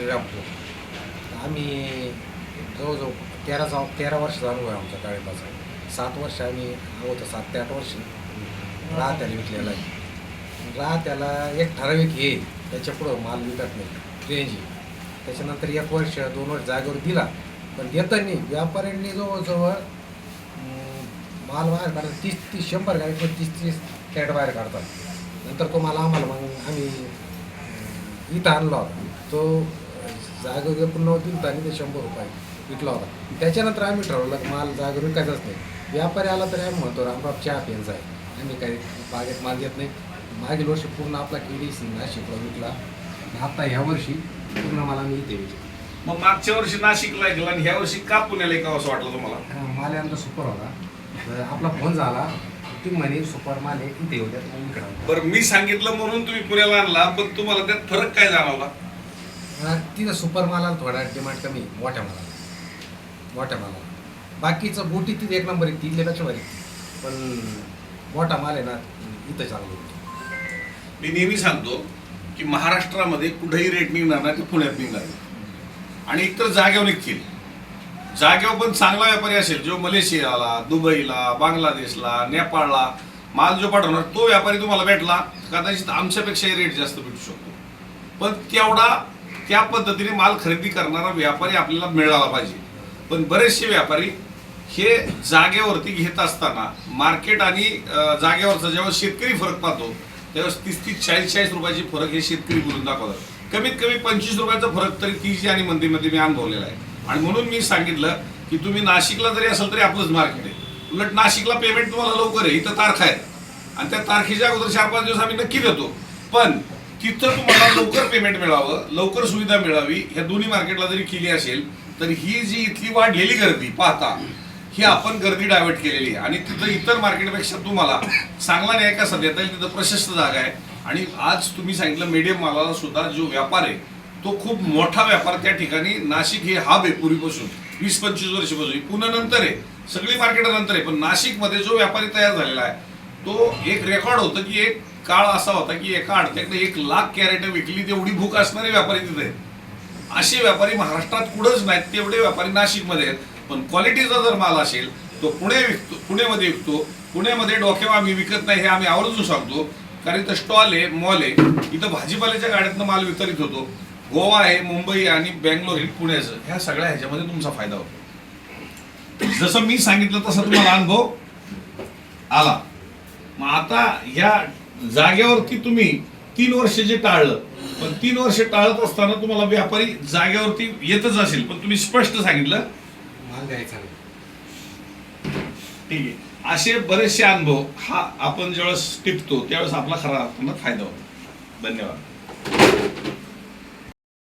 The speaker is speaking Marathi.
श्रीरामपूर आम्ही जवळजवळ तेरा जाऊ तेरा वर्षाचा अनुभव आहे आमचा डाळिंबाचा सात वर्ष आम्ही होतं सात ते आठ वर्ष राहत्याला विकलेला आहे. राहत्याला एक ठराविक हे त्याच्या पुढं माल विकत नाही. रेंज त्याच्यानंतर एक वर्ष दोन वर्ष जागेवर दिला. पण देताना व्यापाऱ्यांनी जवळजवळ माल बाहेर काढतात. तीस तीस शंभर गाडी तीस तीस कॅट बाहेर काढतात. नंतर तो माल आम्हाला मग आम्ही इथं आणला होता. तो अं, जागेवर पुन्हा दिलता आणि ते शंभर रुपये विकला होता. त्याच्यानंतर आम्ही ठरवलं की माल जागेवर विकायचाच नाही. व्यापारी आला तरी आम्ही म्हणतो रामबाब चहा प्यायचा आहे. आम्ही काही बागेत माल घेत नाही. मागील वर्षी पूर्ण आपला केडी सिंग नाशिकला विकला. आता ह्या वर्षी पूर्ण मला मी इथे विकला. मग मागच्या वर्षी नाशिकला गेला आणि ह्या वर्षी का पुण्याला एका असं वाटलं तुम्हाला? माल आमचा सुपर होता. तर आपला फोन झाला. ती म्हणे सुपर माल आहे इथे आणला. बरं मी सांगितलं म्हणून तुम्ही पुण्याला आणला पण तुम्हाला त्यात फरक काय जाणवला? तिथं सुपर मालाला थोडा डिमांड कमी आहे, मोठ्या मालाला. मोठ्या मालाला. बाकीचं बोटी तिथे एक नंबर आहे तिथल्यापेक्षा बरी पण मोठा माल आहे ना इथं चांगलं होतं. मी नेहमी सांगतो की महाराष्ट्रामध्ये कुठेही रेट निघणार नाही ते पुण्यात निघणार आणि एकतर जागेवर निघतील. जागेवर पण चांगला व्यापारी असेल जो मलेशियाला दुबईला बांगलादेशला नेपाळला माल जो पाठवणार तो व्यापारी तुम्हाला भेटला. कदाचित आमच्यापेक्षाही रेट जास्त भेटू शकतो. पण तेवढा त्या पद्धतीने माल खरेदी करणारा व्यापारी आपल्याला मिळाला पाहिजे. पण बरेचसे व्यापारी हे जागेवरती घेत असताना मार्केट आणि जागेवरचा जेव्हा शेतकरी फरक पाहतो त्यावेळेस तीस तीस चाळीस चाळीस रुपयाची फरक हे शेतकरी बोलून दाखवतात. कमीत कमी पंचवीस रुपयाचा फरक तरी तीस आणि मंदीमध्ये मी अनुभवलेला आहे. आणि म्हणून मी सांगितलं की तुम्ही नाशिकला जरी असाल तरी आपलंच मार्केट आहे. उलट नाशिकला पेमेंट तुम्हाला लवकर आहे इथं तारखा आहेत. आणि त्या तारखेच्या अगोदर चार पाच दिवस आम्ही नक्की देतो. पण तिथं तुम्हाला लवकर पेमेंट मिळावं लवकर सुविधा मिळावी ह्या दोन्ही मार्केटला जरी केली असेल तर ही जी इथली वाढलेली गर्दी पाहता ही आपण गर्दी डायव्हर्ट केलेली आहे. आणि तिथं इतर मार्केटपेक्षा तुम्हाला चांगला न्याय कसा देता येईल तिथं प्रशस्त जागा आहे. आणि आज तुम्ही सांगितलं मीडियम मालाला सुद्धा जो व्यापार आहे तो खूप मोठा व्यापार त्या ठिकाणी नाशिक हे हाब आहे पूर्वीपासून. वीस पंचवीस वर्षापासून. पुन्हा नंतर आहे. सगळी मार्केट नंतर आहे. पण नाशिकमध्ये जो व्यापारी तयार झालेला आहे तो एक रेकॉर्ड होतं की एक काळ असा होता की एका अडत्याकडे एक लाख कॅरेट विकली तेवढी भूक असणारे व्यापारी तिथे आहेत. असे व्यापारी महाराष्ट्रात कुठंच नाहीत तेवढे व्यापारी नाशिकमध्ये आहेत. पण क्वालिटीचा जर माल असेल तो पुणे विकतो पुणेमध्ये विकतो. पुणेमध्ये डोक्यावर आम्ही विकत नाही हे आम्ही आवर्जून सांगतो. कारण इथं स्टॉल आहे मॉल आहे. इथं भाजीपाल्याच्या गाड्यातनं माल वितरित होतो. गोवा आहे मुंबई आणि बँगलोर हे पुण्याचं. ह्या सगळ्या ह्याच्यामध्ये तुमचा फायदा होतो. जसं मी सांगितलं तसं तुम्हाला अनुभव आला. मग आता ह्या जागेवरती तुम्ही तीन वर्ष जे टाळलं पण तीन वर्ष टाळत असताना तुम्हाला व्यापारी जागेवरती येतच असेल पण तुम्ही स्पष्ट सांगितलं. माल द्यायचा नाही. ठीक आहे. असे बरेचसे अनुभव हा आपण ज्यावेळेस टिपतो त्यावेळेस आपला खरा अर्थानं फायदा होतो. धन्यवाद.